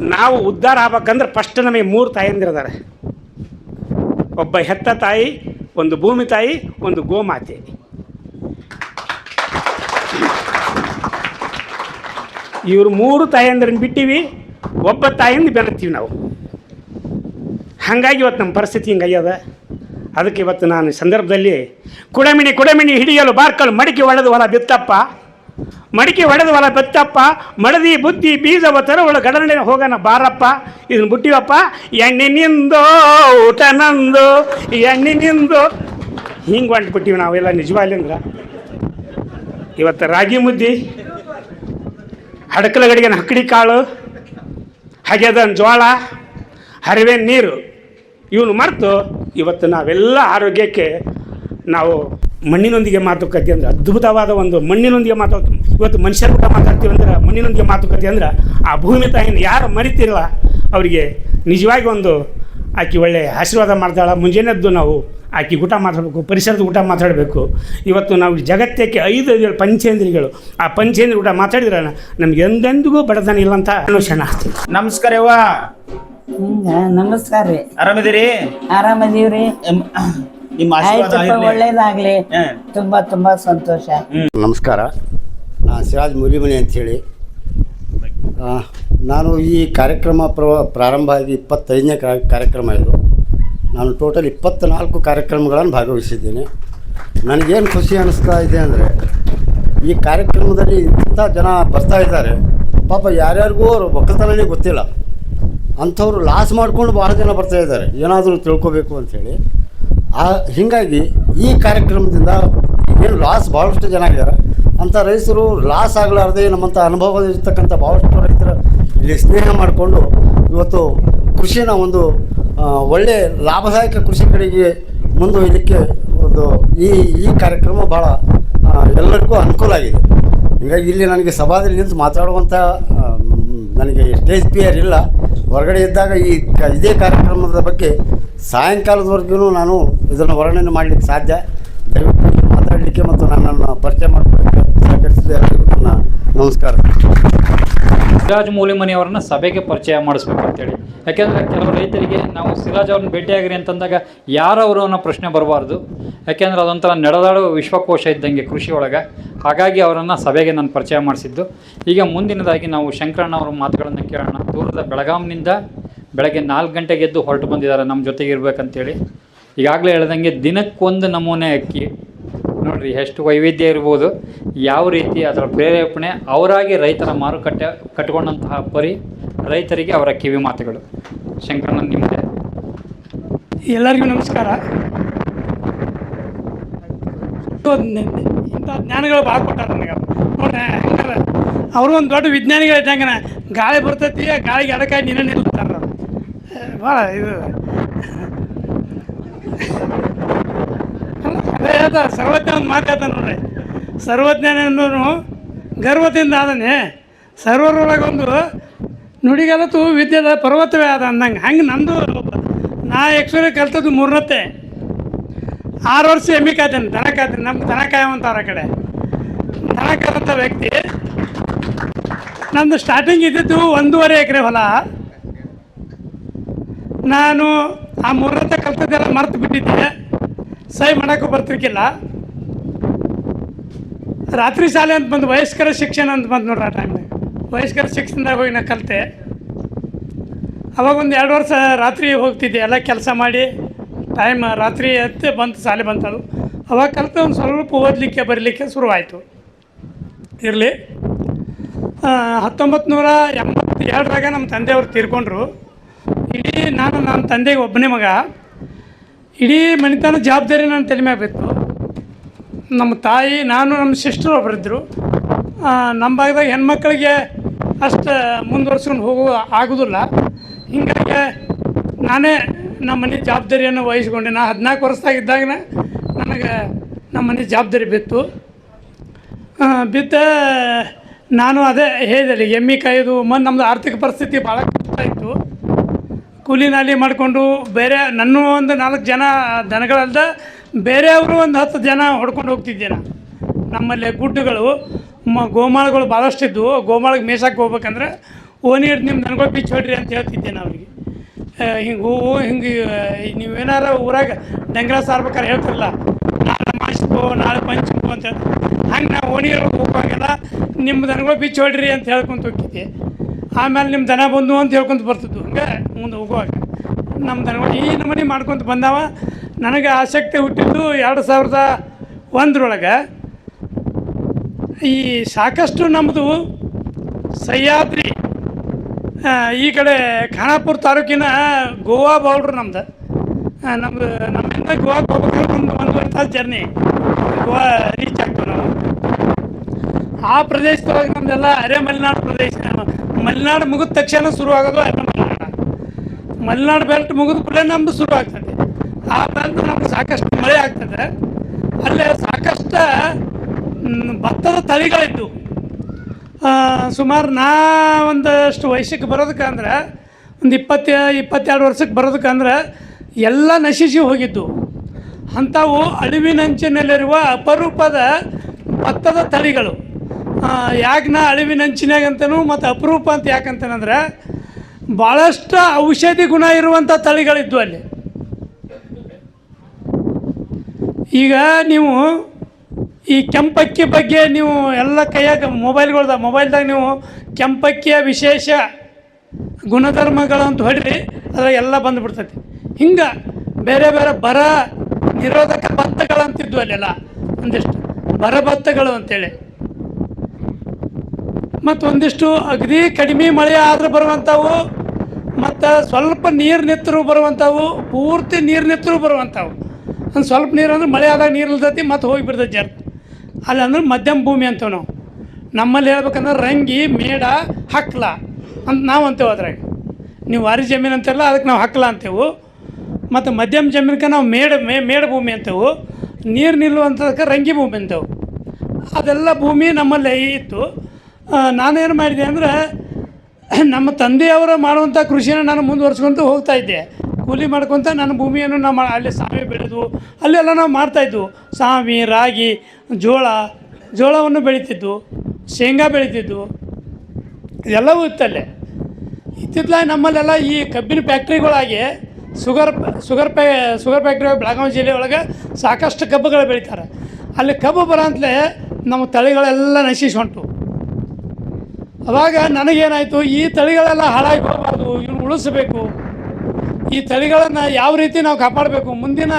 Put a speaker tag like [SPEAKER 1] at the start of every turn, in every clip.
[SPEAKER 1] ನಾವು ಉದ್ಧಾರ ಆಗ್ಬೇಕಂದ್ರೆ ಫಸ್ಟ್ ನಮಗೆ ಮೂರು ತಾಯಂದಿರದಾರೆ ಒಬ್ಬ ಹೆತ್ತ ತಾಯಿ, ಒಂದು ಭೂಮಿ ತಾಯಿ, ಒಂದು ಗೋಮಾತೆ. ಇವರು ಮೂರು ತಾಯಂದ್ರನ್ನ ಬಿಟ್ಟಿವಿ, ಒಬ್ಬ ತಾಯಿಂದ ಬೆರತೀವಿ ನಾವು. ಹಾಗಾಗಿ ಇವತ್ತು ನಮ್ಮ ಪರಿಸ್ಥಿತಿ ಹಿಂಗಾಗ್ಯದ ಅದಕ್ಕೆ ಇವತ್ತು ನಾನು ಸಂದರ್ಭದಲ್ಲಿ ಕುಡಮಿಣಿ ಕುಡಮಿಣಿ ಹಿಡಿಯಲು ಬಾರ್ಕಲು ಮಡಿಕೆ ಒಳ್ಳೆದು ಹೊಲ ಬಿತ್ತಪ್ಪ. ಮಡಿಕೆ ಹೊಡೆದು ಹೊಲ ಬೆತ್ತಪ್ಪ ಮಡದಿ ಬುದ್ಧಿ ಬೀಜವ ತರವಳು ಗಡನೆ ಹೋಗೋಣ ಬಾರಪ್ಪ. ಇದನ್ನ ಬುಟ್ಟಿವಪ್ಪ, ಎಣ್ಣಿನಿಂದೋ ಊಟ ನಂದು ಎಣ್ಣಿನಿಂದು. ಹಿಂಗೆ ಹೊಂಟ್ಬಿಟ್ಟಿವಿ ನಾವೆಲ್ಲ ನಿಜವಾಗ್ಲಿಂದ್ರ ಇವತ್ತು ರಾಗಿ ಮುದ್ದಿ, ಹಡಕಲ ಗಡಿಗೆ ಹಕ್ಕಡಿ ಕಾಳು ಹಾಗೆದ ಜೋಳ ಹರಿವೆ ನೀರು. ಇವನು ಮರೆತು ಇವತ್ತು ನಾವೆಲ್ಲ ಆರೋಗ್ಯಕ್ಕೆ ನಾವು ಮಣ್ಣಿನೊಂದಿಗೆ ಮಾತುಕತೆ ಅಂದ್ರೆ ಅದ್ಭುತವಾದ ಒಂದು ಮಣ್ಣಿನೊಂದಿಗೆ ಮಾತು ಇವತ್ತು ಮನುಷ್ಯರ ಕೂಡ ಮಾತಾಡ್ತೀವಿ ಅಂದ್ರೆ ಮಣ್ಣಿನೊಂದಿಗೆ ಮಾತುಕತೆ ಅಂದ್ರೆ ಆ ಭೂಮಿ ತಾಯಿನ ಯಾರು ಮರಿತಿರಲ್ಲ ಅವರಿಗೆ ನಿಜವಾಗಿ ಒಂದು ಆಕೆ ಒಳ್ಳೆ ಆಶೀರ್ವಾದ ಮಾಡ್ತಾಳೆ. ಮುಂಜಾನೆದ್ದು ನಾವು ಆಕೆ ಊಟ ಮಾತಾಡಬೇಕು ಪರಿಸರದ ಊಟ ಮಾತಾಡಬೇಕು. ಇವತ್ತು ನಾವು ಜಗತ್ತಕ್ಕೆ ಐದು ಐದು ಪಂಚೇಂದ್ರಿಗಳು. ಆ ಪಂಚೇಂದ್ರಿ ಊಟ ಮಾತಾಡಿದ್ರೆ ನಮ್ಗೆ ಎಂದೆಂದಿಗೂ ಬಡತನ ಇಲ್ಲ ಅಂತ ಆಗ್ತದೆ.
[SPEAKER 2] ನಮಸ್ಕಾರ ಯವ್ವ.
[SPEAKER 3] ನಮಸ್ಕಾರ ರೀ.
[SPEAKER 2] ಆರಾಮದಿರಿ
[SPEAKER 3] ಆರಾಮದೀವ್ರಿ?
[SPEAKER 2] ನಿಮ್ಮ ಆಶೀರ್ವಾದ
[SPEAKER 3] ಆಯ್ತಪ್ಪ
[SPEAKER 2] ಇರ್ಲಿ.
[SPEAKER 3] ಒಳ್ಳೇದಾಗ್ಲಿ.
[SPEAKER 2] ಹ.
[SPEAKER 3] ತುಂಬಾ ತುಂಬಾ ಸಂತೋಷ.
[SPEAKER 4] ನಮಸ್ಕಾರ. ನಾನು ಸಿರಾಜ್ ಮುರಿಮನೆ ಅಂಥೇಳಿ ಆ, ನಾನು ಈ ಕಾರ್ಯಕ್ರಮ ಪ್ರ ಪ್ರಾರಂಭ ಆಗಿ ಇಪ್ಪತ್ತೈದನೇ ಕಾರ್ಯ- ಕಾರ್ಯಕ್ರಮ ಇದು. ನಾನು ಟೋಟಲ್ ಇಪ್ಪತ್ತ್ನಾಲ್ಕು ಕಾರ್ಯಕ್ರಮಗಳನ್ನು ಭಾಗವಹಿಸಿದ್ದೇನೆ. ನನಗೇನು ಖುಷಿ ಅನ್ನಿಸ್ತಾ ಇದೆ ಅಂದರೆ ಈ ಕಾರ್ಯಕ್ರಮದಲ್ಲಿ ಇಂಥ ಜನ ಬರ್ತಾ ಇದ್ದಾರೆ. ಪಾಪ ಯಾರ್ಯಾರಿಗೂ ಅವ್ರ ಒಕ್ಕಲ್ತನನೇ ಗೊತ್ತಿಲ್ಲ. ಅಂಥವ್ರು ಲಾಸ್ ಮಾಡ್ಕೊಂಡು ಭಾಳ ಜನ ಬರ್ತಾ ಇದ್ದಾರೆ. ಏನಾದರೂ ತಿಳ್ಕೊಬೇಕು ಅಂಥೇಳಿ ಆ, ಹೀಗಾಗಿ ಈ ಕಾರ್ಯಕ್ರಮದಿಂದ ಏನು ಲಾಸ್ ಭಾಳಷ್ಟು ಜನ ಆಗಿದ್ದಾರೆ. ಅಂಥ ರೈತರು ಲಾಸ್ ಆಗಲಾರ್ದೆ ನಮ್ಮಂಥ ಅನುಭವ ಇರ್ತಕ್ಕಂಥ ಭಾಳಷ್ಟು ರೈತರು ಇಲ್ಲಿ ಸ್ನೇಹ ಮಾಡಿಕೊಂಡು ಇವತ್ತು ಕೃಷಿನ ಒಂದು ಒಳ್ಳೆ ಲಾಭದಾಯಕ ಕೃಷಿ ಕಡೆಗೆ ಮುಂದುವರಿಲಿಕ್ಕೆ ಒಂದು ಈ ಈ ಕಾರ್ಯಕ್ರಮ ಭಾಳ ಎಲ್ಲರಿಗೂ ಅನುಕೂಲ ಆಗಿದೆ. ಹೀಗಾಗಿ ಇಲ್ಲಿ ನನಗೆ ಸಭಾದಲ್ಲಿ ನಿಂತು ಮಾತಾಡುವಂಥ ನನಗೆ ಸ್ಟೇಜ್ ಫಿಯರ್ ಇಲ್ಲ ಹೊರಗಡೆ ಇದ್ದಾಗ ಈ ಇದೇ ಕಾರ್ಯಕ್ರಮದ ಬಗ್ಗೆ ಸಾಯಂಕಾಲದವರೆಗೂ ನಾನು ಇದನ್ನು ವರ್ಣನೆ ಮಾಡಲಿಕ್ಕೆ ಸಾಧ್ಯ. ದಯವಿಟ್ಟು ಮಾತಾಡಲಿಕ್ಕೆ ಮತ್ತು ನನ್ನನ್ನು ಪರಿಚಯ ಮಾಡಿಕೊಳ್ಳಲಿಕ್ಕೆ ಸಹಕರಿಸಿದೆ ನಮಸ್ಕಾರ.
[SPEAKER 5] ಸಿರಾಜ್ ಮೂಲಿಮನಿ ಅವರನ್ನ ಸಭೆಗೆ ಪರಿಚಯ ಮಾಡಿಸ್ಬೇಕು ಅಂತೇಳಿ. ಯಾಕೆಂದ್ರೆ ಕೆಲವು ರೈತರಿಗೆ ನಾವು ಸಿರಾಜ್ ಅವ್ರನ್ನ ಭೇಟಿಯಾಗಿರಿ ಅಂತಂದಾಗ ಯಾರವರು ಅನ್ನೋ ಪ್ರಶ್ನೆ ಬರಬಾರ್ದು. ಯಾಕೆಂದ್ರೆ ಅದೊಂಥರ ನಡೆದಾಡುವ ವಿಶ್ವಕೋಶ ಇದ್ದಂಗೆ ಕೃಷಿ ಒಳಗೆ. ಹಾಗಾಗಿ ಅವರನ್ನು ಸಭೆಗೆ ನಾನು ಪರಿಚಯ ಮಾಡಿಸಿದ್ದು. ಈಗ ಮುಂದಿನದಾಗಿ ನಾವು ಶಂಕರಣ್ಣ ಅವರ ಮಾತುಗಳನ್ನು ಕೇಳೋಣ. ದೂರದ ಬೆಳಗಾಂನಿಂದ ಬೆಳಗ್ಗೆ ನಾಲ್ಕು ಗಂಟೆಗೆ ಎದ್ದು ಹೊರಟು ಬಂದಿದ್ದಾರೆ ನಮ್ಮ ಜೊತೆಗೆ ಇರಬೇಕಂತೇಳಿ. ಈಗಾಗಲೇ ಹೇಳ್ದಂಗೆ ದಿನಕ್ಕೊಂದು ನಮೂನೆ ಅಕ್ಕಿ. ನೋಡ್ರಿ, ಎಷ್ಟು ವೈವಿಧ್ಯ ಇರ್ಬೋದು. ಯಾವ ರೀತಿ ಅದರ ಪ್ರೇರೇಪಣೆ, ಅವರಾಗಿ ರೈತರ ಮಾರುಕಟ್ಟೆ ಕಟ್ಕೊಂಡಂತಹ ಪರಿ ರೈತರಿಗೆ ಅವರ ಕಿವಿ ಮಾತುಗಳು. ಶಂಕರಣ್ಣ ನಿಮ್ಮದೇ
[SPEAKER 6] ಎಲ್ಲರಿಗೂ ನಮಸ್ಕಾರ. ಇಂಥ ಜ್ಞಾನಗಳು ಭಾಳ ಕೊಟ್ಟಾರ ನನಗೆ. ನೋಡ್ರಿ ಅವರು ಒಂದು ದೊಡ್ಡ ವಿಜ್ಞಾನಿಗಳು ಇದ್ದಂಗೆ ಗಾಳಿ ಬರ್ತೈತಿ ಗಾಳಿಗೆ ಅದಕ್ಕಾಗಿ ನೀನೇ ನಿಲ್ತಾರ ಭಾಳ ಇದು. ಹೇಳ್ತಾರೆ ಸರ್ವಜ್ಞ ಒಂದು ಮಾತು ಹೇಳ್ತಾನೆ ನೋಡ್ರಿ. ಸರ್ವಜ್ಞನೂ ಗರ್ವದಿಂದ ಆದನೆ ಸರ್ವರೊಳಗೊಂದು ನುಡಿಗಲತು ವಿದ್ಯೆದ ಪರ್ವತವೇ ಆದ ಅಂದಂಗೆ. ಹಂಗೆ ನಂದು ನಾ ಎಕ್ಸ್ವರೆ ಕಲ್ತದ್ದು ಮೂರನತ್ತೆ. ಆರು ವರ್ಷ ಎಮ್ಮಿ ಕಾಯ್ತೇನೆ ದನ ಕಾಯ್ತೇನೆ ನಮ್ಮ ದನ ಆ ಕಡೆ. ದನ ವ್ಯಕ್ತಿ. ನಂದು ಸ್ಟಾರ್ಟಿಂಗ್ ಇದ್ದಿದ್ದು ಒಂದೂವರೆ ಎಕರೆ ಹೊಲ. ನಾನು ಆ ಮೂರನತ್ತೆ ಕಲ್ತದ್ದೆಲ್ಲ ಮರ್ತು ಬಿಟ್ಟಿದ್ದೆ. ಸಹಿ ಮಾಡೋಕ್ಕೂ ಬರ್ತಿರ್ಕಿಲ್ಲ. ರಾತ್ರಿ ಶಾಲೆ ಅಂತ ಬಂದು ವಯಸ್ಕರ ಶಿಕ್ಷಣ ಅಂತ ಬಂದು ನೋಡ್ರಿ ಆ ಟೈಮ್ನಾಗ ವಯಸ್ಕರ ಶಿಕ್ಷಣದಾಗ ಹೋಗಿ ನಾ ಕಲಿತೆ. ಅವಾಗ ಒಂದು ಎರಡು ವರ್ಷ ರಾತ್ರಿ ಹೋಗ್ತಿದ್ದೆ, ಎಲ್ಲ ಕೆಲಸ ಮಾಡಿ. ಟೈಮ್ ರಾತ್ರಿ ಎತ್ತೆ ಬಂತು ಶಾಲೆ ಬಂತದು. ಅವಾಗ ಕಲಿತು ಒಂದು ಸ್ವಲ್ಪ ಓದಲಿಕ್ಕೆ, ಬರಲಿಕ್ಕೆ ಶುರುವಾಯಿತು. ಇರಲಿ. ಹತ್ತೊಂಬತ್ತು ನೂರ ಎಂಬತ್ತೇಳರಾಗ ನಮ್ಮ ತಂದೆಯವರು ತೀರ್ಕೊಂಡ್ರು. ಇಡೀ ನಾನು ನಮ್ಮ ತಂದೆಗೆ ಒಬ್ಬನೇ ಮಗ. ಇಡೀ ಮನೆತನ ಜವಾಬ್ದಾರಿ ನನ್ನ ತಲೆ ಮ್ಯಾಗ ಬಿತ್ತು ನಮ್ಮ ತಾಯಿ, ನಾನು, ನಮ್ಮ ಸಿಸ್ಟರ್ ಒಬ್ಬರಿದ್ದರು ನಮ್ಮ ಭಾಗದಾಗ ಹೆಣ್ಮಕ್ಳಿಗೆ ಅಷ್ಟು ಮುಂದುವರ್ಸ್ಕೊಂಡು ಹೋಗೋ ಆಗೋದಿಲ್ಲ. ಹೀಗಾಗಿ ನಾನೇ ನಮ್ಮ ಮನೆ ಜವಾಬ್ದಾರಿಯನ್ನು ವಹಿಸ್ಕೊಂಡೆ. ನಾ ಹದಿನಾಲ್ಕು ವರ್ಷದಾಗಿದ್ದಾಗ ನನಗೆ ನಮ್ಮ ಮನೆ ಜವಾಬ್ದಾರಿ ಬಿತ್ತು. ಬಿದ್ದ ನಾನು ಅದೇ ಹೇಳಿದೆ, ಎಮ್ಮಿ ಕಾಯೋದು ಮತ್ತು ನಮ್ಮದು ಆರ್ಥಿಕ ಪರಿಸ್ಥಿತಿ ಭಾಳ ಕೂಲಿ ನಾಲಿ ಮಾಡಿಕೊಂಡು ಬೇರೆ ನನ್ನ ಒಂದು ನಾಲ್ಕು ಜನ ದನಗಳಲ್ದ ಬೇರೆಯವರು ಒಂದು ಹತ್ತು ಜನ ಹೊಡ್ಕೊಂಡು ಹೋಗ್ತಿದ್ದೆ ನಾನು. ನಮ್ಮಲ್ಲಿ ಗುಡ್ಡುಗಳು, ಮ ಗೋಮಾಳಗಳು ಭಾಳಷ್ಟಿದ್ವು ಗೋಮಾಳಗೆ ಮೇಸಕ್ಕೆ ಹೋಗ್ಬೇಕಂದ್ರೆ ಓಣಿ ಹಿಡ್ದು ನಿಮ್ಮ ದನಗಳು ಬಿಚ್ಚಿ ಹೊಡ್ರಿ ಅಂತ ಹೇಳ್ತಿದ್ದೆ ನಾನು ಅವ್ರಿಗೆ. ಹಿಂಗೆ ಹೂವು ಹಿಂಗೆ ನೀವೇನಾರ ಊರಾಗ ಡಂಗ್ರ ಸಾರ್ಬೇಕಾರೆ ಹೇಳ್ತಿರಲ್ಲ, ನಾಳೆ ಮಾಸ್ಕೋ, ನಾಳೆ ಪಂಚಮೋ ಅಂತ ಹೇಳ್ತಾರೆ ಹಂಗೆ ನಾವು ಓಣಿ ಹೋಗುವಾಗೆಲ್ಲ ನಿಮ್ಮ ದನಗಳು ಬಿಚ್ಚಿ ಹೊಡ್ರಿ ಅಂತ ಹೇಳ್ಕೊಂತ ಹೋಗಿದ್ದೆ ಆಮೇಲೆ ನಿಮ್ಮ ದನ ಬಂದು ಅಂತ ಹೇಳ್ಕೊಂತ ಬರ್ತಿದ್ದು ಹಂಗೆ ಮುಂದೆ ಹೋಗುವಾಗ. ನಮ್ಮ ದನಗಳು ಈ ನಮೂನಿ ಮಾಡ್ಕೊತ ಬಂದಾವ. ನನಗೆ ಆಸಕ್ತಿ ಹುಟ್ಟಿದ್ದು ಎರಡು ಸಾವಿರದ ಒಂದರೊಳಗೆ. ಈ ಸಾಕಷ್ಟು ನಮ್ಮದು ಸಹ್ಯಾದ್ರಿ ಈ ಕಡೆ ಖಾನಾಪುರ ತಾಲೂಕಿನ ಗೋವಾ ಬೌಲ್ಡ್ರು ನಮ್ದು. ನಮ್ಮದು ನಮ್ಮಿಂದ ಗೋವಾಕ್ಕೆ ಹೋಗ್ಬೇಕಾದ್ರೆ ಒಂದು ಒಂದೂವರೆ ಜರ್ನಿ. ಗೋವಾ ರೀಚ್ ಆಗ್ತೇವೆ ನಾವು. ಆ ಪ್ರದೇಶದೊಳಗೆ ನಮ್ದೆಲ್ಲ ಅರೆ ಮಲೆನಾಡು ಪ್ರದೇಶ. ಮಲೆನಾಡು ಮುಗಿದ ತಕ್ಷಣ ಶುರು ಆಗೋದು ಅರೆ ಮಲೆನಾಡು ಮಲೆನಾಡು ಬೆಲ್ಟ್ ಮುಗಿದ ಕೂಡಲೇ ನಮ್ದು ಶುರು ಆಗ್ತದೆ. ಆ ಬೆಲ್ಟ್ ನಮ್ಗೆ ಸಾಕಷ್ಟು ಮಳೆ ಆಗ್ತದೆ. ಅಲ್ಲೇ ಸಾಕಷ್ಟು ಭತ್ತದ ತಳಿಗಳಿದ್ದವು ಸುಮಾರು ನಾ ಒಂದಷ್ಟು ವಯಸ್ಸಿಗೆ ಬರೋದಕ್ಕಂದ್ರೆ ಒಂದು ಇಪ್ಪತ್ತ, ಇಪ್ಪತ್ತೆರಡು ವರ್ಷಕ್ಕೆ ಬರೋದಕ್ಕಂದ್ರೆ ಎಲ್ಲ ನಶಿಸಿ ಹೋಗಿದ್ದು. ಅಂಥವು ಅಳಿವಿನಂಚಿನಲ್ಲಿರುವ ಅಪರೂಪದ ಭತ್ತದ ತಳಿಗಳು. ಯಾಕೆ ನಾ ಅಳಿವಿನಂಚಿನಾಗ ಅಂತನೂ ಮತ್ತು ಅಪರೂಪ ಅಂತ ಯಾಕಂತನಂದ್ರೆ ಭಾಳಷ್ಟು ಔಷಧಿ ಗುಣ ಇರುವಂಥ ತಳಿಗಳಿದ್ವು ಅಲ್ಲಿ. ಈಗ ನೀವು ಈ ಕೆಂಪಕ್ಕಿ ಬಗ್ಗೆ ನೀವು ಎಲ್ಲ ಕೈಯಾಗ ಮೊಬೈಲ್ಗಳ್ದ, ಮೊಬೈಲ್ದಾಗ ನೀವು ಕೆಂಪಕ್ಕಿಯ ವಿಶೇಷ ಗುಣಧರ್ಮಗಳು ಅಂತ ಹೊಡ್ರಿ, ಅದ್ರಾಗ ಎಲ್ಲ ಬಂದುಬಿಡ್ತೈತಿ. ಹಿಂಗೆ ಬೇರೆ ಬೇರೆ ಬರ ನಿರೋಧಕ ಭತ್ತಗಳಂತಿದ್ವು ಅಲ್ಲೆಲ್ಲ ಒಂದಿಷ್ಟು. ಬರ ಭತ್ತಗಳು ಅಂತೇಳಿ. ಮತ್ತು ಒಂದಿಷ್ಟು ಅಗದಿ ಕಡಿಮೆ ಮಳೆ ಆದ್ರೆ ಬರುವಂಥವು, ಮತ್ತು ಸ್ವಲ್ಪ ನೀರು ನೆತ್ತರು ಬರುವಂಥವು, ಪೂರ್ತಿ ನೀರು ನೆತ್ತರು ಬರುವಂಥವು. ಒಂದು ಸ್ವಲ್ಪ ನೀರು ಅಂದ್ರೆ ಮಳೆ ಆದಾಗ ನೀರು ಇಲ್ದೈತಿ, ಮತ್ತು ಹೋಗಿ ಬಿಡ್ತೈತಿ ಜರ್ ಅಲ್ಲಿ ಅಂದ್ರೆ ಮಧ್ಯಮ ಭೂಮಿ ಅಂತೇವೆ ನಾವು. ನಮ್ಮಲ್ಲಿ ಹೇಳ್ಬೇಕಂದ್ರೆ ರಂಗಿ, ಮೇಡ, ಹಕ್ಲ ಅಂತ ನಾವು ಅಂತೇವೆ ಅದ್ರಾಗ. ನೀವು ವಾರಿ ಜಮೀನು ಅಂತಾರಲ್ಲ, ಅದಕ್ಕೆ ನಾವು ಹಕ್ಲ ಅಂತೇವು. ಮತ್ತು ಮಧ್ಯಮ ಜಮೀನಕ್ಕೆ ನಾವು ಮೇಡ, ಮೇ, ಮೇಡ ಭೂಮಿ ಅಂತೇವು. ನೀರು ನಿಲ್ಲುವಂಥದಕ್ಕೆ ರಂಗಿ ಭೂಮಿ ಅಂತೇವು. ಅದೆಲ್ಲ ಭೂಮಿ ನಮ್ಮಲ್ಲಿ ಇತ್ತು. ನಾನೇನು ಮಾಡಿದೆ ಅಂದರೆ, ನಮ್ಮ ತಂದೆಯವರು ಮಾಡುವಂಥ ಕೃಷಿನ ನಾನು ಮುಂದುವರ್ಸ್ಕೊತ ಹೋಗ್ತಾ ಇದ್ದೆ. ಕೂಲಿ ಮಾಡ್ಕೊತ ನನ್ನ ಭೂಮಿಯನ್ನು ನಾವು ಅಲ್ಲಿ ಸಾವಿ ಬೆಳೆದು, ಅಲ್ಲೆಲ್ಲ ನಾವು ಮಾಡ್ತಾಯಿದ್ವು ಸಾಮಿ ರಾಗಿ, ಜೋಳ, ಜೋಳವನ್ನು ಬೆಳೀತಿದ್ದು ಶೇಂಗಾ ಬೆಳೀತಿದ್ದು ಇದೆಲ್ಲವೂ ಇತ್ತಲ್ಲೇ. ಇತ್ತಿತ್ತಲಾಗಿ ನಮ್ಮಲ್ಲೆಲ್ಲ ಈ ಕಬ್ಬಿನ ಫ್ಯಾಕ್ಟ್ರಿಗಳಾಗಿ ಸುಗರ್ ಶುಗರ್ ಪ್ಯಾ ಶುಗರ್ ಫ್ಯಾಕ್ಟ್ರಿ ಬೆಳಗಾವಿ ಜಿಲ್ಲೆ ಒಳಗೆ ಸಾಕಷ್ಟು ಕಬ್ಬುಗಳು ಬೆಳೀತಾರೆ. ಅಲ್ಲಿ ಕಬ್ಬು ಬರೋಂತಲೇ ನಮ್ಮ ತಳಿಗಳೆಲ್ಲ ನಶಿಸಿ ಹೊಂಟು ಅವಾಗ ನನಗೇನಾಯಿತು, ಈ ತಳಿಗಳೆಲ್ಲ ಹಾಳಾಗಿ ಹೋಗಬಾರ್ದು, ಇವ್ನು ಉಳಿಸ್ಬೇಕು. ಈ ತಳಿಗಳನ್ನು ಯಾವ ರೀತಿ ನಾವು ಕಾಪಾಡಬೇಕು? ಮುಂದಿನ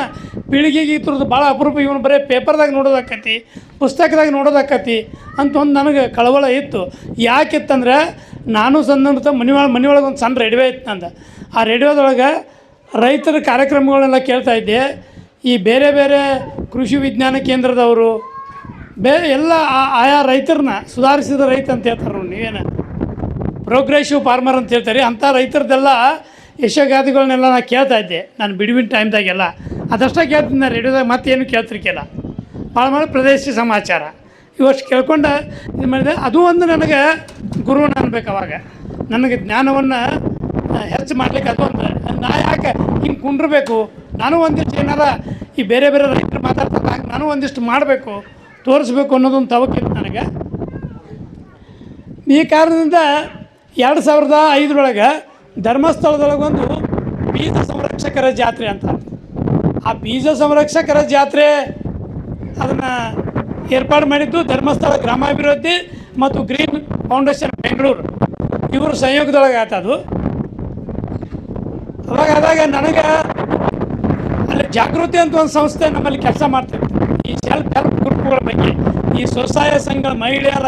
[SPEAKER 6] ಪೀಳಿಗೆಗೆ ಇದ್ರದ್ದು ಭಾಳ ಅಪರೂಪ. ಇವನು ಬರೀ ಪೇಪರ್ದಾಗ ನೋಡೋದಾಕತಿ ಪುಸ್ತಕದಾಗ ನೋಡೋದಾಕತಿ ಅಂತ ಒಂದು ನನಗೆ ಕಳವಳ ಇತ್ತು. ಯಾಕಿತ್ತಂದ್ರೆ, ನಾನು ಸಣ್ಣ ಮನೆ ಮನೆ ಒಳಗೆ ಒಂದು ಸಣ್ಣ ರೇಡಿಯೋ ಇತ್ತು ನಂದು. ಆ ರೇಡಿಯೋದೊಳಗೆ ರೈತರ ಕಾರ್ಯಕ್ರಮಗಳನ್ನೆಲ್ಲ ಕೇಳ್ತಾ ಇದ್ದೆ. ಈ ಬೇರೆ ಬೇರೆ ಕೃಷಿ ವಿಜ್ಞಾನ ಕೇಂದ್ರದವರು ಬೇರೆ ಎಲ್ಲ ಆಯಾ ರೈತರನ್ನ ಸುಧಾರಿಸಿದ ರೈತ ಅಂತ ಹೇಳ್ತಾರೆ ನೋಡಿ ನೀವೇನು. ಪ್ರೋಗ್ರೆಸಿವ್ ಫಾರ್ಮರ್ ಅಂತ ಹೇಳ್ತಾರೆ. ಅಂಥ ರೈತರದ್ದೆಲ್ಲ ಯಶೋಗಾದಿಗಳನ್ನೆಲ್ಲ ನಾನು ಕೇಳ್ತಾ ಇದ್ದೆ. ನಾನು ಬಿಡುವಿನ ಟೈಮ್ದಾಗೆಲ್ಲ ಅದಷ್ಟೇ ಕೇಳ್ತೀನಿ ನಾನು ರೇಡಿಯೋದಾಗ ಮತ್ತೇನು ಕೇಳ್ತಿರ್ಕಿಲ್ಲ ಭಾಳ ಭಾಳ ಪ್ರದೇಶ ಸಮಾಚಾರ. ಇವಷ್ಟು ಕೇಳ್ಕೊಂಡು ಇದು ಮಾಡಿದೆ. ಅದು ಒಂದು ನನಗೆ ಗುರುವನ್ನ ಅನ್ಬೇಕು ಅವಾಗ. ನನಗೆ ಜ್ಞಾನವನ್ನು ಹೆಚ್ಚು ಮಾಡ್ಲಿಕ್ಕೆ ಅದು ಒಂದು. ನಾ ಯಾಕೆ ಹಿಂಗೆ ಕುಂಡ್ರಬೇಕು? ನಾನು ಒಂದಿಷ್ಟು ಏನಾರ ಈ ಬೇರೆ ಬೇರೆ ರೈತರು ಮಾತಾಡ್ತಾರೆ ನಾನು ಒಂದಿಷ್ಟು ಮಾಡಬೇಕು. ತೋರಿಸ್ಬೇಕು ಅನ್ನೋದೊಂದು ತವಕಿತ್ತು ನನಗೆ. ಈ ಕಾರಣದಿಂದ ಎರಡು ಸಾವಿರದ ಐದರೊಳಗೆ ಧರ್ಮಸ್ಥಳದೊಳಗೊಂದು ಬೀಜ ಸಂರಕ್ಷಕರ ಜಾತ್ರೆ ಅಂತ. ಆ ಬೀಜ ಸಂರಕ್ಷಕರ ಜಾತ್ರೆ ಅದನ್ನು ಏರ್ಪಾಡು ಮಾಡಿದ್ದು ಧರ್ಮಸ್ಥಳ ಗ್ರಾಮಾಭಿವೃದ್ಧಿ ಮತ್ತು ಗ್ರೀನ್ ಫೌಂಡೇಶನ್ ಬೆಂಗಳೂರು. ಇವರು ಸಂಯೋಗದೊಳಗೆ ಆತದು ಅವಾಗ ಆದಾಗ ನನಗೆ ಅಲ್ಲಿ ಜಾಗೃತಿ ಅಂತ ಒಂದು ಸಂಸ್ಥೆ ನಮ್ಮಲ್ಲಿ ಕೆಲಸ ಮಾಡ್ತಿತ್ತು. ಈ ಸೆಲ್ಫ್ ಹೆಲ್ಪ್ ಗ್ರೂಪ್ಗಳ ಬಗ್ಗೆ. ಈ ಸ್ವಸಹಾಯ ಸಂಘ ಮಹಿಳೆಯರ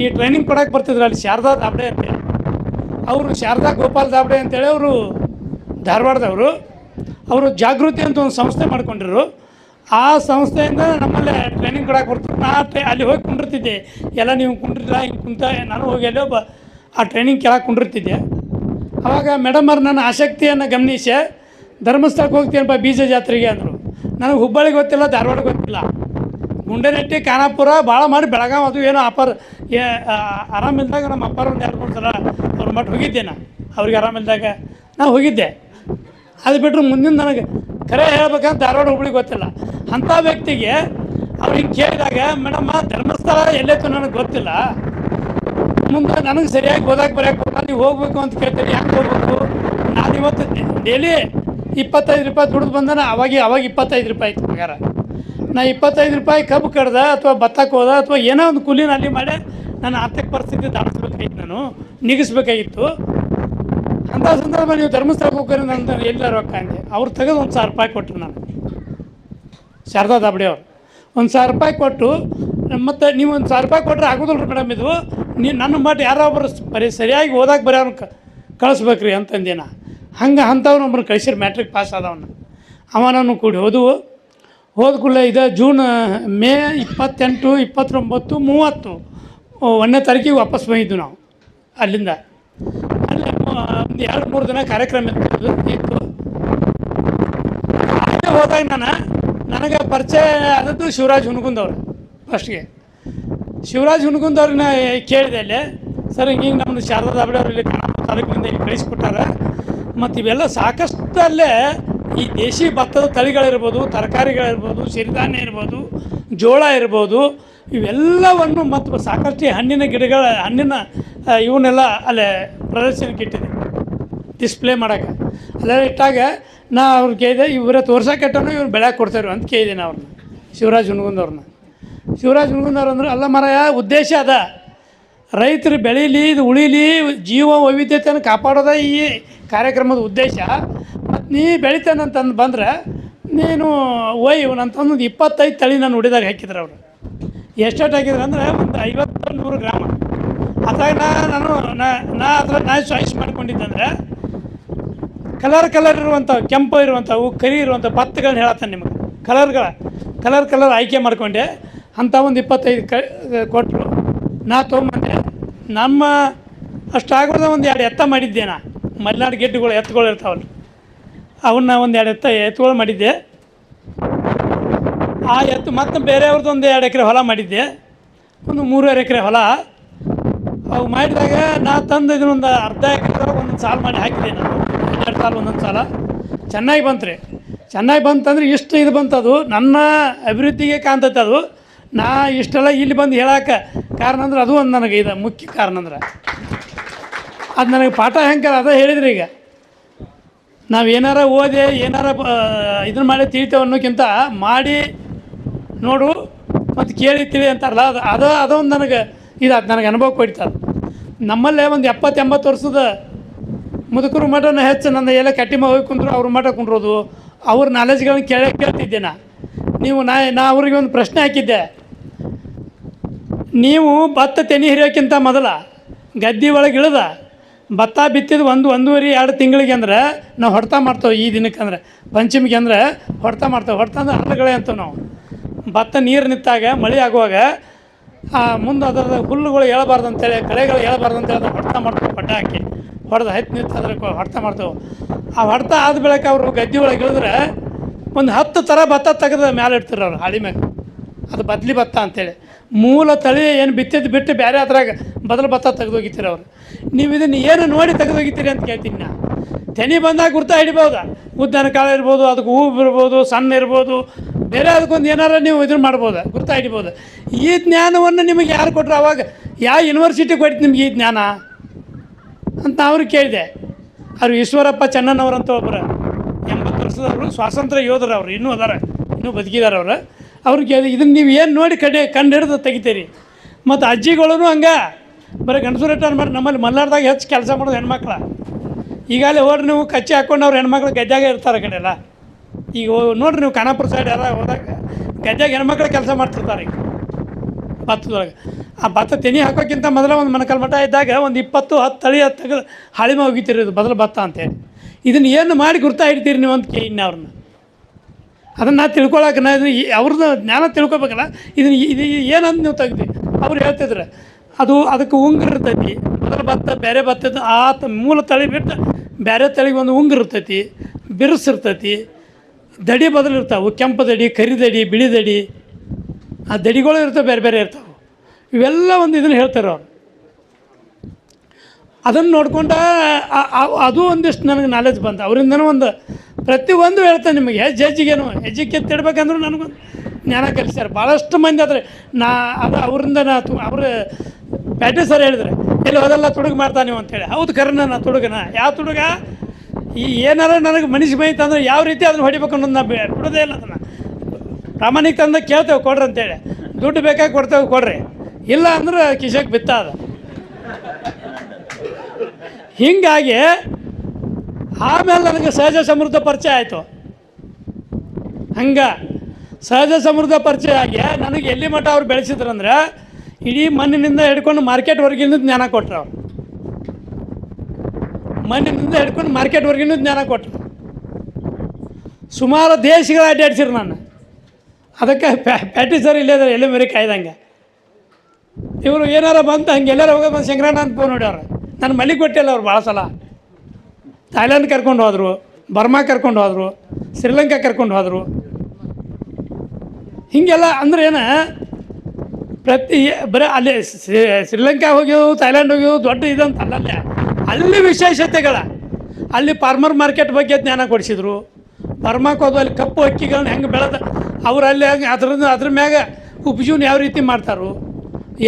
[SPEAKER 6] ಈ ಟ್ರೈನಿಂಗ್ ಕೊಡಕ್ಕೆ ಬರ್ತಿದ್ರು ಅಲ್ಲಿ ಶಾರದಾ ದಾಬ್ಡೆ ಅಂತೇಳಿ ಅವರು ಶಾರದಾ ಗೋಪಾಲ್ ದಾಬ್ಡೆ ಅಂತೇಳಿ ಅವರು ಧಾರವಾಡದವರು. ಅವರು ಜಾಗೃತಿ ಅಂತ ಒಂದು ಸಂಸ್ಥೆ ಮಾಡ್ಕೊಂಡಿರು ಆ ಸಂಸ್ಥೆಯಿಂದ ನಮ್ಮಲ್ಲಿ ಟ್ರೈನಿಂಗ್ ಕೊಡಕ್ಕೆ ಬರ್ತಿದ್ರು. ನಾ ಅಲ್ಲಿ ಹೋಗಿ ಕುಂಡಿರ್ತಿದ್ದೆ. ಎಲ್ಲ ನೀವು ಕುಂಡ್ರಿಲ್ಲ ಹಿಂಗೆ ಕುಂತ, ನಾನು ಹೋಗಿ ಅಲ್ಲಿ ಒಬ್ಬ ಆ ಟ್ರೈನಿಂಗ್ ಕೆಳಗೆ ಕುಂಡಿರ್ತಿದ್ದೆ. ಆವಾಗ ಮೇಡಮ್ ಅವ್ರು ನನ್ನ ಆಸಕ್ತಿಯನ್ನು ಗಮನಿಸಿ ಧರ್ಮಸ್ಥಳಕ್ಕೆ ಹೋಗ್ತೀನಪ್ಪ ಬೀಜ ಜಾತ್ರೆಗೆ ಅಂದರು. ನನಗೆ ಹುಬ್ಬಳ್ಳಿ ಗೊತ್ತಿಲ್ಲ, ಧಾರವಾಡ ಗೊತ್ತಿಲ್ಲ. ಗುಂಡೆನಟ್ಟಿ, ಖಾನಾಪುರ, ಭಾಳ ಮಾಡಿ ಬೆಳಗಾವಿ ಅದು ಏನೋ ಅಪಾರ ಏ ಆರಾಮಿಲ್ದಾಗ ನಮ್ಮ ಅಪ್ಪಾರ ಒಂದು ಎರಡು ಮೂರು ಸಲ ಅವ್ರ ಮಟ್ಟ ಹೋಗಿದ್ದೆ ನಾ. ಅವ್ರಿಗೆ ಆರಾಮಿಲ್ದಾಗ ನಾ ಹೋಗಿದ್ದೆ. ಅದು ಬಿಟ್ಟರೆ ಮುಂದಿನ ನನಗೆ ಖರೆ ಹೇಳ್ಬೇಕಂತ ಧಾರವಾಡ ಹುಬ್ಳಿ ಗೊತ್ತಿಲ್ಲ. ಅಂಥ ವ್ಯಕ್ತಿಗೆ ಅವ್ರಿಗೆ ಕೇಳಿದಾಗ, ಮೇಡಮ್ಮ, ಧರ್ಮಸ್ಥಳ ಎಲ್ಲೈತು ನನಗೆ ಗೊತ್ತಿಲ್ಲ. ಮುಂದೆ ನನಗೆ ಸರಿಯಾಗಿ ಓದಕ್ಕೆ ಬರೋಕ್ಕೆ ಬರಲ್ಲ, ನೀವು ಹೋಗ್ಬೇಕು ಅಂತ ಕೇಳ್ತೀನಿ ಹೆಂಗೆ ಹೋಗ್ಬೇಕು? ನಾನು ಇವತ್ತು ಡೈಲಿ ಇಪ್ಪತ್ತೈದು ರೂಪಾಯಿ ದುಡ್ದು ಬಂದನ, ಅವಾಗ ಅವಾಗ ಇಪ್ಪತ್ತೈದು ರೂಪಾಯಿ ಇತ್ತು ಪಗಾರ. ನಾ ಇಪ್ಪತ್ತೈದು ರೂಪಾಯಿ ಕಬ್ಬು ಕಡ್ದ ಅಥವಾ ಭತ್ತಕ್ಕೆ ಹೋದ ಅಥವಾ ಏನೋ ಒಂದು ಕೂಲಿನ ಅಲ್ಲಿ ಮಾಡಿ ನನ್ನ ಆರ್ಥಿಕ ಪರಿಸ್ಥಿತಿ ದಾಟಿಸ್ಬೇಕಾಗಿತ್ತು ನಾನು, ನಿಗಿಸ್ಬೇಕಾಗಿತ್ತು. ಅಂಥ ಸಂದರ್ಭ ನೀವು ಧರ್ಮಸ್ಥಳಕ್ಕೆ ಹೋಗ್ರಿ ನನ್ನ ಎಲ್ಲ ರೊಕ್ಕ ಅಂದೆ. ಅವ್ರು ತೆಗೆದು ಒಂದು ಸಾವಿರ ರೂಪಾಯಿ ಕೊಟ್ಟರು ನಾನು ಶಾರದಾ ದಾಬಡಿ ಅವ್ರು. ಒಂದು ಸಾವಿರ ರೂಪಾಯಿ ಕೊಟ್ಟು, ಮತ್ತು ನೀವು ಒಂದು ಸಾವಿರ ರೂಪಾಯಿ ಕೊಟ್ಟರೆ ಆಗೋದಿಲ್ಲ ರೀ ಮೇಡಮ್ ಇದು. ನೀವು ನನ್ನ ಮಟ್ಟ ಯಾರೋ ಒಬ್ಬರು ಬರೀ ಸರಿಯಾಗಿ ಓದಕ್ಕೆ ಬರೀ ಅವ್ರನ್ನ ಕಳಿಸ್ಬೇಕ್ರಿ ಅಂತಂದೆ ನಾ. ಹಂಗೆ ಅಂಥವ್ನು ಒಬ್ಬರು ಕಳಿಸಿರು ಮ್ಯಾಟ್ರಿಕ್ ಪಾಸ್ ಆದವನ್ನ ಅವನನ್ನು ಕೂಡಿ ಹೋದವು ಹೋದ ಕೂಡಲೇ ಇದು ಜೂನ್, ಮೇ ಇಪ್ಪತ್ತೆಂಟು, ಇಪ್ಪತ್ತೊಂಬತ್ತು, ಮೂವತ್ತು ಒಂದನೇ ತಾರೀಕಿಗೆ ವಾಪಸ್ ಬಂದಿದ್ದು ನಾವು, ಅಲ್ಲಿಂದ. ಅಲ್ಲಿ ಒಂದು ಎರಡು, ಮೂರು ದಿನ ಕಾರ್ಯಕ್ರಮ ಇತ್ತು ಇತ್ತು. ಅಲ್ಲೇ ಹೋದಾಗ ನಾನು, ನನಗೆ ಪರಿಚಯ ಆದದ್ದು ಶಿವರಾಜ್ ಹುನಗುಂದವ್ರು ಫಸ್ಟ್ಗೆ ಶಿವರಾಜ್ ಹುನಗುಂದವ್ರನ್ನ ಕೇಳಿದೆ ಅಲ್ಲಿ, ಸರ್, ಹಿಂಗೆ ನಮ್ಮದು ಶಾರದಾ ದಾಬಡೆ ಇಲ್ಲಿ ಖಾನಾಪುರ ತಾಲೂಕಿನಿಂದ ಇಲ್ಲಿ ಕಳಿಸ್ಕೊಟ್ಟಾರ ಮತ್ತು ಇವೆಲ್ಲ ಸಾಕಷ್ಟು ಅಲ್ಲೇ ಈ ದೇಶಿ ಭತ್ತದ ತಳಿಗಳಿರ್ಬೋದು, ತರಕಾರಿಗಳಿರ್ಬೋದು, ಸಿರಿಧಾನ್ಯ ಇರ್ಬೋದು, ಜೋಳ ಇರ್ಬೋದು, ಇವೆಲ್ಲವನ್ನು ಮತ್ತು ಸಾಕಷ್ಟು ಹಣ್ಣಿನ ಗಿಡಗಳ, ಹಣ್ಣಿನ ಇವನ್ನೆಲ್ಲ ಅಲ್ಲೇ ಪ್ರದರ್ಶನಕ್ಕೆ ಇಟ್ಟಿದೆ. ಡಿಸ್ಪ್ಲೇ ಮಾಡೋಕೆ ಅಲ್ಲೇ ಇಟ್ಟಾಗ ನಾ ಅವ್ರು ಕೇಳಿದೆ, ಇವರ ತೋರ್ಸೋಕೆಟ್ಟನು ಇವ್ರು ಬೆಳೆ ಕೊಡ್ತಾರೆ ಅಂತ ಕೇಳಿದೆ ನಾ ಅವ್ರನ್ನ ಶಿವರಾಜ್ ಹುಣಗುಂದವ್ರನ್ನ ಶಿವರಾಜ್ ಹುಣಗುಂದವ್ರು ಅಂದ್ರೆ ಅಲ್ಲ ಮರ ಉದ್ದೇಶ ಅದ. ರೈತರು ಬೆಳೀಲಿ, ಇದು ಉಳಿಲಿ, ಜೀವ ವೈವಿಧ್ಯತೆಯನ್ನು ಕಾಪಾಡೋದ ಈ ಕಾರ್ಯಕ್ರಮದ ಉದ್ದೇಶ. ಮತ್ತು ನೀ ಬೆಳಿತೇನಂತಂದು ಬಂದ್ರೆ, ನೀನು ಒಯ್ ಅಂತಂದು ಒಂದು ಇಪ್ಪತ್ತೈದು ತಳಿ ನಾನು ಉಡಿದಾಗ ಹಾಕಿದ್ರು ಅವರು. ಎಷ್ಟೆಷ್ಟು ಹಾಕಿದ್ರು ಅಂದರೆ ಒಂದು ಐವತ್ತು ನೂರು ಗ್ರಾಮ. ಅದಾಗ ನಾನು, ನಾ ನಾ ಅದ್ರ ನಾ ಚಾಯ್ಸ್ ಮಾಡ್ಕೊಂಡಿದ್ದಂದ್ರೆ ಕಲರ್ ಕಲರ್ ಇರುವಂಥವು, ಕೆಂಪು ಇರುವಂಥವು, ಕರಿ ಇರುವಂಥ ಭತ್ತಗಳನ್ನ ಹೇಳತ್ತಾನೆ ನಿಮಗೆ. ಕಲರ್ಗಳ ಕಲರ್ ಕಲರ್ ಆಯ್ಕೆ ಮಾಡ್ಕೊಂಡೆ. ಅಂಥ ಒಂದು ಇಪ್ಪತ್ತೈದು ಕ ಕೊಟ್ಟರು ನಾ ತೊಗೊಂಬಂದೆ. ನಮ್ಮ ಅಷ್ಟಾಗೋದ ಒಂದು ಎರಡು ಎತ್ತ ಮಾಡಿದ್ದೆ ನಾ. ಮಲೆನಾಡು ಗೆಡ್ಡೆಗಳು, ಎತ್ತುಗಳು ಇರ್ತಾವಲ್ಲ. ಅವನ್ನ ಒಂದು ಎರಡು ಎತ್ತ ಎತ್ತುಗಳು ಮಾಡಿದ್ದೆ. ಆ ಎತ್ತು ಮತ್ತು ಬೇರೆಯವ್ರದ್ದು ಒಂದು ಎರಡು ಎಕರೆ ಹೊಲ ಮಾಡಿದ್ದೆ. ಒಂದು ಮೂರುವರೆ ಎಕರೆ ಹೊಲ. ಅವು ಮಾಡಿದಾಗ ನಾ ತಂದು ಇದನ್ನೊಂದು ಅರ್ಧ ಎಕರೆ ಒಂದೊಂದು ಸಾಲು ಮಾಡಿ ಹಾಕಿದೆ ನಾನು. ಎರಡು ಸಾಲು, ಒಂದೊಂದು ಸಾಲ. ಚೆನ್ನಾಗಿ ಬಂತು ರೀ ಚೆನ್ನಾಗಿ ಬಂತಂದ್ರೆ ಇಷ್ಟು ಇದು ಬಂತದು. ನನ್ನ ಅಭಿವೃದ್ಧಿಗೆ ಕಾಣ್ತೈತೆ ಅದು. ನಾ ಇಷ್ಟೆಲ್ಲ ಇಲ್ಲಿ ಬಂದು ಹೇಳಕ್ಕೆ ಕಾರಣ ಅಂದ್ರೆ ಅದು ಒಂದು ನನಗೆ ಇದು, ಮುಖ್ಯ ಕಾರಣ ಅಂದ್ರೆ. ಅದು ನನಗೆ ಪಾಠ ಹೆಂಗೆ ಅದೇ ಹೇಳಿದ್ರಿ ಈಗ. ನಾವು ಏನಾರ ಓದಿ, ಏನಾರ ಇದನ್ನ ಮಾಡಿ ತಿಳಿತೇವೆ ಅನ್ನೋಕ್ಕಿಂತ ಮಾಡಿ ನೋಡು ಮತ್ತು ಕೇಳಿ ತಿಳಿ ಅಂತಾರಲ್ಲ, ಅದು ಅದು, ಅದೊಂದು ನನಗೆ ಇದಾದ ನನಗೆ ಅನುಭವ ಕೊಡ್ತದೆ. ನಮ್ಮಲ್ಲೇ ಒಂದು ಎಪ್ಪತ್ತು ಎಂಬತ್ತು ವರ್ಷದ ಮುದುಕರು ಮಠನ ಹೆಚ್ಚು ನನ್ನ ಎಲ್ಲ ಕಟ್ಟಿ ಹೋಗಿ ಕುಂದ್ರು, ಅವ್ರ ಮಠ ಕುಂಡ್ರೋದು. ಅವ್ರ ನಾಲೆಜ್ಗಳನ್ನ ಕೇಳ ಕೇಳ್ತಿದ್ದೆ ನಾ. ನೀವು ನಾ ನಾ ಅವ್ರಿಗೆ ಒಂದು ಪ್ರಶ್ನೆ ಹಾಕಿದ್ದೆ. ನೀವು ಭತ್ತ ತೆನಿ ಹಿರಿಯೋಕ್ಕಿಂತ ಮೊದಲ ಗದ್ದೆ ಒಳಗೆ ಇಳ್ದ ಭತ್ತ ಬಿತ್ತಿದ ಒಂದು ಒಂದೂವರೆ ಎರಡು ತಿಂಗಳಿಗೆ ಅಂದ್ರೆ ನಾವು ಹೊಡೆತ ಮಾಡ್ತೇವೆ ಈ ದಿನಕ್ಕೆ ಅಂದ್ರೆ. ಪಂಚಮಿಗೆ ಅಂದ್ರೆ ಹೊಡೆತ ಮಾಡ್ತೇವೆ. ಹೊಡೆತ ಅಂದ್ರೆ ಹಳ್ಳಗಳೇ ಅಂತ ನಾವು. ಭತ್ತ ನೀರು ನಿಂತಾಗ ಮಳೆ ಆಗುವಾಗ ಮುಂದೆ ಅದರ ಹುಲ್ಲುಗಳು ಹೇಳಬಾರ್ದು ಅಂತೇಳಿ, ಕಳೆಗಳು ಹೇಳಬಾರ್ದು ಅಂತೇಳಿ ಅದನ್ನು ಹೊಡ್ತ ಮಾಡ್ತೇವೆ ಪಟ್ಟ ಹಾಕಿ. ಹೊಡೆದು ಹತ್ತು ನಿಂತು ಅದ್ರ ಹೊಡೆತ ಮಾಡ್ತೇವೆ. ಆ ಹೊಡ್ತ ಆದ ಬೆಳಕ ಅವರು ಗದ್ದೆ ಒಳಗೆ ಇಳಿದ್ರೆ ಒಂದು ಹತ್ತು ಥರ ಭತ್ತ ತೆಗೆದು ಮೇಲೆ ಇಡ್ತಾರೆ ಅವ್ರು, ಹಾಳಿ ಮ್ಯಾಗ. ಅದು ಬದಲಿ ಭತ್ತ ಅಂತೇಳಿ. ಮೂಲ ತಳಿ ಏನು ಬಿತ್ತಿದ್ದು ಬಿಟ್ಟು ಬೇರೆ ಅದ್ರಾಗ ಬದಲು ಭತ್ತ ತೆಗೆದೋಗಿತ್ತೀರಿ ಅವ್ರು. ನೀವು ಇದನ್ನು ಏನು ನೋಡಿ ತೆಗೆದೋಗಿತ್ತೀರಿ ಅಂತ ಕೇಳ್ತೀನಿ ನಾ. ತೆನಿ ಬಂದಾಗ ಗುರ್ತ ಹಿಡಿಬೋದಾ. ಉದ್ದನ ಕಾಳು ಇರ್ಬೋದು, ಅದಕ್ಕೆ ಹೂ ಇರ್ಬೋದು ಸಣ್ಣ ಇರ್ಬೋದು, ಬೇರೆ ಅದಕ್ಕೊಂದು ಏನಾರ ನೀವು ಇದನ್ನು ಮಾಡ್ಬೋದು, ಗುರ್ತ ಹಿಡಿಬೋದು. ಈ ಜ್ಞಾನವನ್ನು ನಿಮಗೆ ಯಾರು ಕೊಟ್ಟರು ಅವಾಗ ಯಾವ ಯೂನಿವರ್ಸಿಟಿ ಕೊಟ್ಟು ನಿಮ್ಗೆ ಈ ಜ್ಞಾನ? ಅಂತ ಅವ್ರಿಗೆ ಕೇಳಿದೆ. ಅವ್ರು ಈಶ್ವರಪ್ಪ ಚೆನ್ನನವರಂತ ಒಬ್ಬರು ಎಂಬತ್ತು ವರ್ಷದವರು, ಸ್ವಾತಂತ್ರ್ಯ ಯೋಧರು ಅವರು, ಇನ್ನೂ ಅದಾರ, ಇನ್ನೂ ಬದುಕಿದಾರೆ ಅವರು. ಅವ್ರಿಗೆ ಕೇಳಿ ಇದನ್ನು ನೀವು ಏನು ನೋಡಿ ಕಡೆ ಕಂಡು ಹಿಡಿದು ತೆಗಿತೀರಿ. ಮತ್ತು ಅಜ್ಜಿಗಳೂ ಹಂಗೆ. ಬರೀ ಗಂಡಸು ರಿಟರ್ನ್ ಮಾಡಿ ನಮ್ಮಲ್ಲಿ ಮಲ್ನಾಡ್ದಾಗ ಹೆಚ್ಚು ಕೆಲಸ ಮಾಡೋದು ಹೆಣ್ಮಕ್ಳು. ಈಗಾಗಲೇ ಹೋದ್ರೆ ನೀವು ಕಚ್ಚಿ ಹಾಕ್ಕೊಂಡು ಅವ್ರು ಹೆಣ್ಮಕ್ಳು ಗದ್ದಾಗ ಇರ್ತಾರೆ ಕಡೆ ಎಲ್ಲ ಈಗ ನೋಡ್ರಿ ನೀವು ಖಾನಾಪುರ ಸೈಡ್ ಎಲ್ಲ ಹೋದಾಗ ಗದ್ದಾಗ ಹೆಣ್ಮಕ್ಳು ಕೆಲಸ ಮಾಡ್ತಿರ್ತಾರೆ ಈಗ. ಭತ್ತದೊಳಗೆ. ಆ ಭತ್ತ ತೆನಿ ಹಾಕೋಕ್ಕಿಂತ ಮೊದಲ ಒಂದು ಮನಕಲ್ ಮಠ ಇದ್ದಾಗ ಒಂದು ಇಪ್ಪತ್ತು, ಹತ್ತು ತಳಿ, ಹತ್ತು ತೆಗೆದು ಹಾಳಿಮ ಹೋಗಿತಿರೋದು ಬದಲು ಭತ್ತ ಅಂತೇಳಿ ಇದನ್ನು ಏನು ಮಾಡಿ ಗುರ್ತಾ ಇಡ್ತೀರಿ ನೀವು ಅಂತ ಕೇಳಿನ ಅವ್ರನ್ನ ಅದನ್ನು ತಿಳ್ಕೊಳಕ್ಕೆ ನಾ ಇದನ್ನ ಈ- ಅವ್ರದ್ದು ಜ್ಞಾನ ತಿಳ್ಕೊಬೇಕಲ್ಲ, ಇದನ್ನು ಇದು ಏನಂತ ನೀವು ತೆಗ್ದು? ಅವ್ರು ಹೇಳ್ತಿದ್ರು, ಅದು ಅದಕ್ಕೆ ಉಂಗುರ ಇರ್ತೈತಿ. ಅದರ ಭತ್ತ ಬೇರೆ ಭತ್ತದ ಆ ತ- ಮೂಲ ತಳಿ ಬಿಟ್ಟು ಬೇರೆ ತಳಿಗೆ ಒಂದು ಉಂಗುರ ಇರ್ತೈತಿ ಬಿರುಸಿರ್ತೈತಿ ದಡಿ ಬದಲಿರ್ತಾವೆ ಕೆಂಪು ದಡಿ, ಕರಿ ದಡಿ, ಬಿಳಿ ದಡಿ, ಆ ದಡಿಗಳು ಇರ್ತವೆ ಬೇರೆ ಬೇರೆ ಇರ್ತಾವೆ. ಇವೆಲ್ಲ ಒಂದು ಇದನ್ನು ಹೇಳ್ತಾರೆ ಅವ್ರು. ಅದನ್ನು ನೋಡ್ಕೊಂಡ ಅದು ಒಂದಿಷ್ಟು ನನಗೆ ನಾಲೆಜ್ ಬಂತು. ಅವರಿಂದನೂ ಒಂದು ಪ್ರತಿಯೊಂದು ಹೇಳ್ತೇನೆ ನಿಮಗೆ, ಹೆಜ್ಜೆ ಹೆಜ್ಜೆಗೇನು ಹೆಜ್ಜೆ ಕೆತ್ತಿಡ್ಬೇಕಂದ್ರೂ ನನಗೊಂದು ಜ್ಞಾನ ಕಲಿಸ್ಯಾರ. ಭಾಳಷ್ಟು ಮಂದಿ ಆದರೆ ನಾ, ಅದು ಅವರಿಂದ ನಾ ತು, ಅವ್ರ ಪ್ಯಾಟೆ ಸರ್ ಹೇಳಿದ್ರೆ, ಎಲ್ಲಿ ಅದೆಲ್ಲ ತುಡುಗು ಮಾಡ್ತಾನೆ ಅಂತೇಳಿ ಹೌದು ಕರ್ನ ನಾ ತುಡುಗನ. ಯಾವ ತುಡುಗ? ಈ ಏನಾರ ನನಗೆ ಮನುಷ್ಯ ಬೈತ ಅಂದ್ರೆ ಯಾವ ರೀತಿ ಅದನ್ನ ಹೊಡಿಬೇಕು ಅನ್ನೋದು ನಾ ಬಿಡೋದೇ ಇಲ್ಲ ಅದನ್ನು. ಪ್ರಾಮಾಣಿಕ ತಂದ ಕೇಳ್ತೇವೆ, ಕೊಡ್ರಿ ಅಂತೇಳಿ ದುಡ್ಡು ಬೇಕಾಗಿ ಕೊಡ್ತೇವೆ, ಕೊಡ್ರಿ. ಇಲ್ಲ ಅಂದ್ರೆ ಕಿಶಕ್ ಬಿತ್ತ ಅದ ಹೀಗಾಗಿ ಆಮೇಲೆ ನನಗೆ ಸಹಜ ಸಮೃದ್ಧ ಪರಿಚಯ ಆಯಿತು. ಹಂಗೆ ಸಹಜ ಸಮೃದ್ಧ ಪರಿಚಯ ಆಗಿ ನನಗೆ ಎಲ್ಲಿ ಮಟ್ಟ ಅವ್ರು ಬೆಳೆಸಿದ್ರಂದ್ರೆ ಇಡೀ ಮಣ್ಣಿನಿಂದ ಹಿಡ್ಕೊಂಡು ಮಾರ್ಕೆಟ್ವರೆಗಿನ ಜ್ಞಾನ ಕೊಟ್ರು ಅವ್ರು. ಮಣ್ಣಿನಿಂದ ಹಿಡ್ಕೊಂಡು ಮಾರ್ಕೆಟ್ವರೆಗಿನ ಜ್ಞಾನ ಕೊಟ್ಟರು ಸುಮಾರು ದೇಶಗಳ ಅಡ್ಡಾಡ್ಸಿರು ನಾನು. ಅದಕ್ಕೆ ಪ್ಯಾಟಿ ಸರ್ ಇಲ್ಲೇ ಎಲ್ಲಿ ಮೇರೆ ಕಾಯ್ದಂಗೆ. ಇವರು ಏನಾರ ಬಂತು ಹಂಗೆ ಎಲ್ಲಾರು ಹೋಗೋ ಬಂದು ಶಂಕರಣ್ಣ ಅಂತ ಫೋನ್ ನೋಡ್ಯಾರ. ನಾನು ಮಲ್ಲಿಗೆ ಕೊಟ್ಟಿಲ್ಲ ಅವ್ರು ಭಾಳ ಸಲ. ಥೈಲ್ಯಾಂಡ್ ಕರ್ಕೊಂಡು ಹೋದರು, ಬರ್ಮಾ ಕರ್ಕೊಂಡು ಹೋದರು, ಶ್ರೀಲಂಕಾ ಕರ್ಕೊಂಡು ಹೋದರು. ಹೀಗೆಲ್ಲ ಅಂದ್ರೆ ಏನು, ಪ್ರತಿ ಬರೀ ಅಲ್ಲಿ ಶ್ರೀಲಂಕಾ ಹೋಗ್ಯವು ಥೈಲ್ಯಾಂಡ್ ಹೋಗ್ಯವು ದೊಡ್ಡ ಇದಂತ ಅಲ್ಲಲ್ಲೇ ಅಲ್ಲಿ ವಿಶೇಷತೆಗಳ. ಅಲ್ಲಿ ಫಾರ್ಮರ್ ಮಾರ್ಕೆಟ್ ಬಗ್ಗೆ ಜ್ಞಾನ ಕೊಡಿಸಿದ್ರು. ಬರ್ಮಾಕ್ ಹೋದ ಅಲ್ಲಿ ಕಪ್ಪು ಅಕ್ಕಿಗಳನ್ನ ಹೆಂಗೆ ಬೆಳೆದ, ಅವ್ರು ಅಲ್ಲಿ ಅದ್ರದ್ದು, ಅದ್ರ ಮ್ಯಾಗ ಉಪಜೀವನ ಯಾವ ರೀತಿ ಮಾಡ್ತಾರೋ.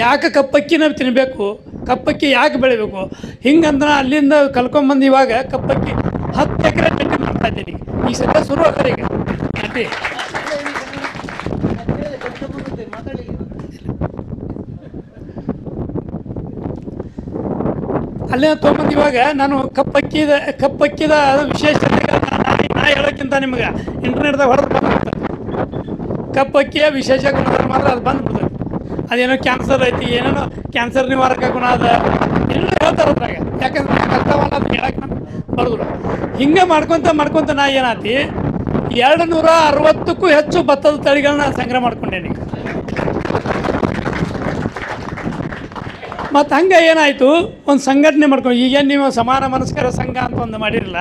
[SPEAKER 6] ಯಾಕೆ ಕಪ್ಪಕ್ಕಿನ ತಿನ್ನಬೇಕು ಕಪ್ಪಕ್ಕಿ ಯಾಕೆ ಬೆಳಿಬೇಕು? ಹಿಂಗಂದ್ರೆ ಅಲ್ಲಿಂದ ಕಲ್ಕೊಂಬಂದು ಇವಾಗ ಕಪ್ಪಕ್ಕಿ ಹತ್ತು ಎಕರೆ ಗಟ್ಟಿ ಮಾಡ್ತಾ ಇದ್ದೀನಿ. ಈ ಸದ್ಯ ಶುರು ಆಗ್ತಾರೆ ಈಗ. ಗಟ್ಟಿ ಅಲ್ಲೇ ತೊಗೊಂಬಂದು ಇವಾಗ ನಾನು ಕಪ್ಪಕ್ಕಿದ ಕಪ್ಪಕ್ಕಿದ ವಿಶೇಷತೆಗಳನ್ನ ನಾ ನಾ ಹೇಳೋಕ್ಕಿಂತ ನಿಮ್ಗೆ ಇಂಟರ್ನೆಟ್ದಾಗ ಹೊಡೆದು ಕಪ್ಪಕ್ಕಿಯ ವಿಶೇಷ ಮಾತ್ರ ಅದು ಬಂದ್ಬಿಡ್ತದೆ ಅದೇನೋ ಕ್ಯಾನ್ಸರ್ ಐತಿ, ಏನೇನೋ ಕ್ಯಾನ್ಸರ್ ನಿವಾರಕ ಗುಣ ಅದ. ಎಲ್ಲ ಹೇಳ್ತಾರೆ ಅದ್ರಾಗ. ಯಾಕಂದ್ರೆ ಕಷ್ಟವನ್ನ ಅದು ಹೇಳಕ್ಕೆ ಬರೋದಿಲ್ಲ. ಹಿಂಗೆ ಮಾಡ್ಕೊತ ಮಾಡ್ಕೊತ ನಾ ಏನಾತಿ, ಎರಡು ನೂರ ಅರವತ್ತಕ್ಕೂ ಹೆಚ್ಚು ಭತ್ತದ ತಳಿಗಳನ್ನ ಸಂಗ್ರಹ ಮಾಡ್ಕೊಂಡೇನಿ. ಮತ್ತು ಹಂಗೆ ಏನಾಯಿತು, ಒಂದು ಸಂಘಟನೆ ಮಾಡ್ಕೊಂಡು, ಈಗೇನು ನೀವು ಸಮಾನ ಮನಸ್ಕರ ಸಂಘ ಅಂತ ಒಂದು ಮಾಡಿರಲ್ಲ,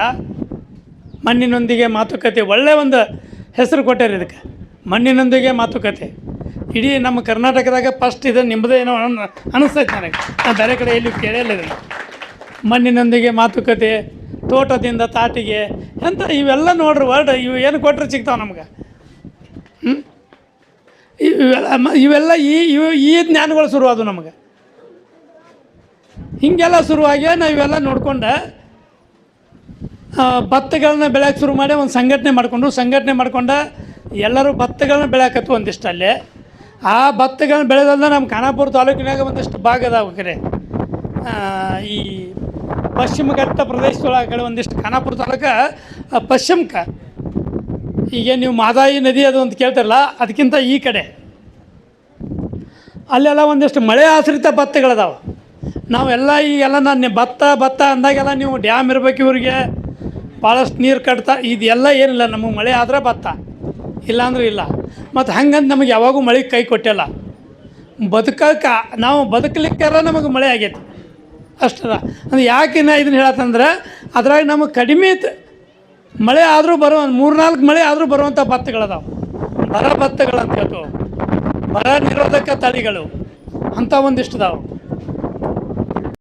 [SPEAKER 6] ಮಣ್ಣಿನೊಂದಿಗೆ ಮಾತುಕತೆ ಒಳ್ಳೆಯ ಒಂದು ಹೆಸರು ಕೊಟ್ಟಾರೆ ಇದಕ್ಕೆ. ಮಣ್ಣಿನೊಂದಿಗೆ ಮಾತುಕತೆ. ಇಡೀ ನಮ್ಮ ಕರ್ನಾಟಕದಾಗ ಫಸ್ಟ್ ಇದು ನಿಮ್ಮದೇ ಏನೋ ಅನ್, ಅನಿಸ್ತೈತೆ ನನಗೆ. ನಾನು ಬೇರೆ ಕಡೆ ಎಲ್ಲಿ ಕೇಳಿಲ್ಲ ಇದನ್ನು ಮಣ್ಣಿನೊಂದಿಗೆ ಮಾತುಕತೆ, ತೋಟದಿಂದ ತಾಟಿಗೆ, ಎಂತ ಇವೆಲ್ಲ ನೋಡ್ರಿ ವರ್ಡ್ ಇವು ಏನು ಕೊಟ್ಟರೆ ಸಿಗ್ತಾವೆ ನಮ್ಗೆ? ಹ್ಞೂ ಇವೆಲ್ಲ ಇವೆಲ್ಲ ಈ, ಇವು ಈ ಜ್ಞಾನಗಳು ಶುರುವಾದವು ನಮಗೆ. ಹೀಗೆಲ್ಲ ಶುರುವಾಗಿ ನಾವು ಇವೆಲ್ಲ ನೋಡ್ಕೊಂಡು ಭತ್ತಗಳನ್ನ ಬೆಳೆಯಕ್ಕೆ ಶುರು ಮಾಡಿ ಒಂದು ಸಂಘಟನೆ ಮಾಡಿಕೊಂಡು ಸಂಘಟನೆ ಮಾಡ್ಕೊಂಡು ಎಲ್ಲರೂ ಭತ್ತಗಳನ್ನ ಬೆಳೆಯಕತ್ತು ಒಂದಿಷ್ಟು ಅಲ್ಲೇ ಆ ಭತ್ತಗಳನ್ನ ಬೆಳೆದಲ್ಲ ನಮ್ಮ ಖಾನಾಪುರ ತಾಲೂಕಿನಾಗ ಒಂದಿಷ್ಟು ಭಾಗ ಅದಾವ ಕರೆ ಈ ಪಶ್ಚಿಮ ಘಟ್ಟ ಪ್ರದೇಶದೊಳಗೆ ಆ ಕಡೆ ಒಂದಿಷ್ಟು ಖಾನಾಪುರ ತಾಲೂಕ ಪಶ್ಚಿಮಕ. ಈಗ ನೀವು ಮಾದಾಯಿ ನದಿ ಅದು ಅಂತ ಕೇಳ್ತಾರಲ್ಲ, ಅದಕ್ಕಿಂತ ಈ ಕಡೆ. ಅಲ್ಲೆಲ್ಲ ಒಂದಿಷ್ಟು ಮಳೆ ಆಶ್ರಿತ ಭತ್ತಗಳದಾವ. ನಾವೆಲ್ಲ ಈಗೆಲ್ಲ ನಾನು ಭತ್ತ ಭತ್ತ ಅಂದಾಗೆಲ್ಲ ನೀವು ಡ್ಯಾಮ್ ಇರಬೇಕು ಇವರಿಗೆ. ಭಾಳಷ್ಟು ನೀರು ಕಟ್ತಾ ಇದೆಲ್ಲ ಏನಿಲ್ಲ, ನಮಗೆ ಮಳೆ ಆದರೆ ಭತ್ತ. ಇಲ್ಲಾಂದ್ರೂ ಇಲ್ಲ. ಮತ್ತು ಹಂಗಂತ ನಮಗೆ ಯಾವಾಗೂ ಮಳೆ ಕೈ ಕೊಟ್ಟಿಲ್ಲ. ಬದುಕಕ್ಕೆ, ನಾವು ಬದುಕಲಿಕ್ಕಾರ ನಮಗೆ ಮಳೆ ಆಗೈತಿ. ಅಷ್ಟರ ಅಂದ್ರೆ ಯಾಕೆ ನಾ ಇದನ್ನ ಹೇಳತ್ತಂದ್ರೆ, ಅದ್ರಾಗ ನಮಗೆ ಕಡಿಮೆ ತ- ಮಳೆ ಆದರೂ ಬರೋ ಮೂರು ನಾಲ್ಕು ಮಳೆ ಆದರೂ ಬರುವಂಥ ಭತ್ತಗಳದಾವೆ. ಬರ ಭತ್ತಗಳು ಅಂತ ಹೇಳ್ತೇವೆ. ಬರ ನಿರೋಧಕ ತಳಿಗಳು. ಅಂಥ ಒಂದಿಷ್ಟು ಇದಾವೆ